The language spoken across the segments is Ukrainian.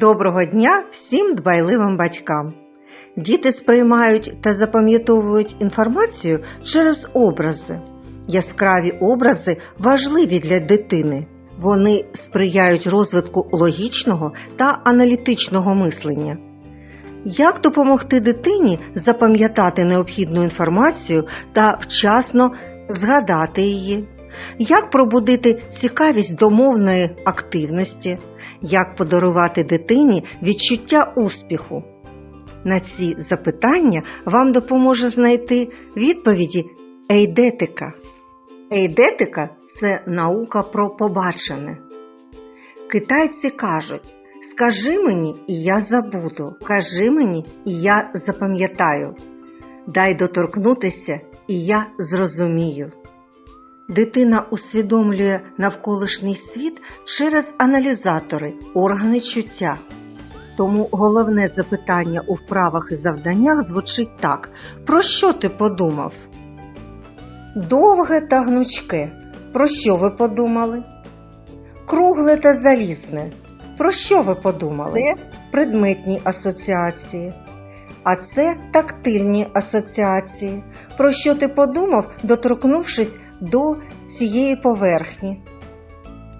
Доброго дня всім дбайливим батькам. Діти сприймають та запам'ятовують інформацію через образи. Яскраві образи важливі для дитини. Вони сприяють розвитку логічного та аналітичного мислення. Як допомогти дитині запам'ятати необхідну інформацію та вчасно згадати її? Як пробудити цікавість до мовної активності? Як подарувати дитині відчуття успіху? На ці запитання вам допоможе знайти відповіді ейдетика. Ейдетика це наука про побачене. Китайці кажуть: скажи мені, і я забуду, кажи мені, і я запам'ятаю. Дай доторкнутися, і я зрозумію. Дитина усвідомлює навколишній світ через аналізатори, органи чуття. Тому головне запитання у вправах і завданнях звучить так: про що ти подумав? Довге та гнучке. Про що ви подумали? Кругле та залізне. Про що ви подумали? Це предметні асоціації. А це тактильні асоціації. Про що ти подумав, доторкнувшись до цієї поверхні?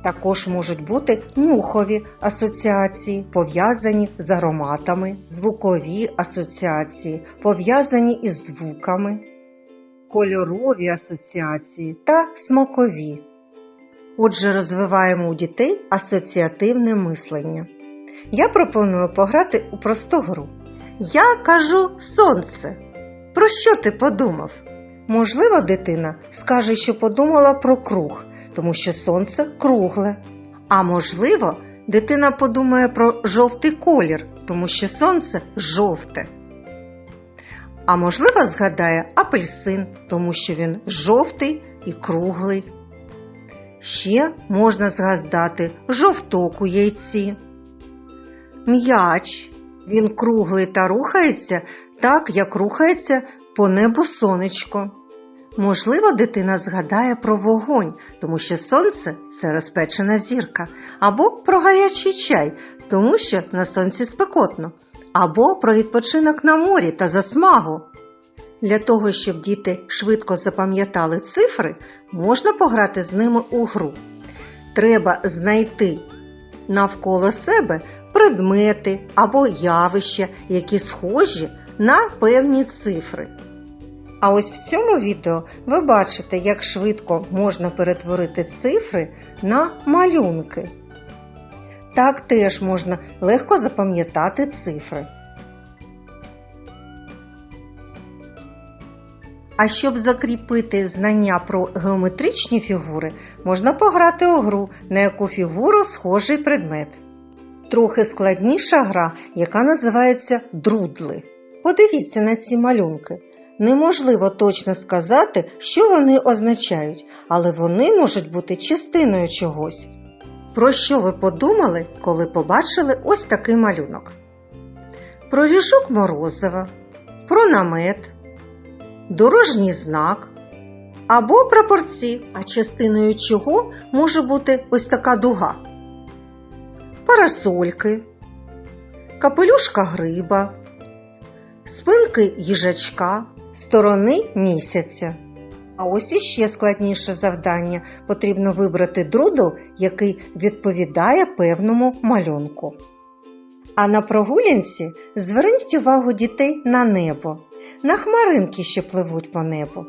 Також можуть бути нюхові асоціації, пов'язані з ароматами, звукові асоціації, пов'язані із звуками, кольорові асоціації та смакові. Отже, розвиваємо у дітей асоціативне мислення. Я пропоную пограти у просту гру. Я кажу сонце. Про що ти подумав? Можливо, дитина скаже, що подумала про круг, тому що сонце кругле. А можливо, дитина подумає про жовтий колір, тому що сонце жовте. А можливо, згадає апельсин, тому що він жовтий і круглий. Ще можна згадати жовток у яйці. М'яч. Він круглий та рухається так, як рухається по небу сонечко. Можливо, дитина згадає про вогонь, тому що сонце це розпечена зірка, або про гарячий чай, тому що на сонці спекотно, або про відпочинок на морі та засмагу. Для того, щоб діти швидко запам'ятали цифри, можна пограти з ними у гру. Треба знайти навколо себе предмети або явища, які схожі на певні цифри. А ось в цьому відео ви бачите, як швидко можна перетворити цифри на малюнки. Так теж можна легко запам'ятати цифри. А щоб закріпити знання про геометричні фігури, можна пограти у гру, на яку фігуру схожий предмет. Трохи складніша гра, яка називається друдли. Подивіться на ці малюнки. Неможливо точно сказати, що вони означають, але вони можуть бути частиною чогось. Про що ви подумали, коли побачили ось такий малюнок? Про ріжок морозива, про намет, дорожній знак або прапорці, а частиною чого може бути ось така дуга. Парасольки, капелюшка гриба, спинки їжачка, сторони місяця. А ось іще складніше завдання. Потрібно вибрати друдл, який відповідає певному малюнку. А на прогулянці зверніть увагу дітей на небо, на хмаринки, що пливуть по небу.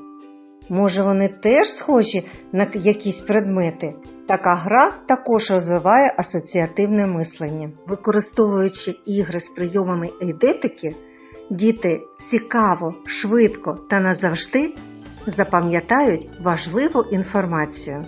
Може, вони теж схожі на якісь предмети. Така гра також розвиває асоціативне мислення. Використовуючи ігри з прийомами ейдетики, діти цікаво, швидко та назавжди запам'ятають важливу інформацію.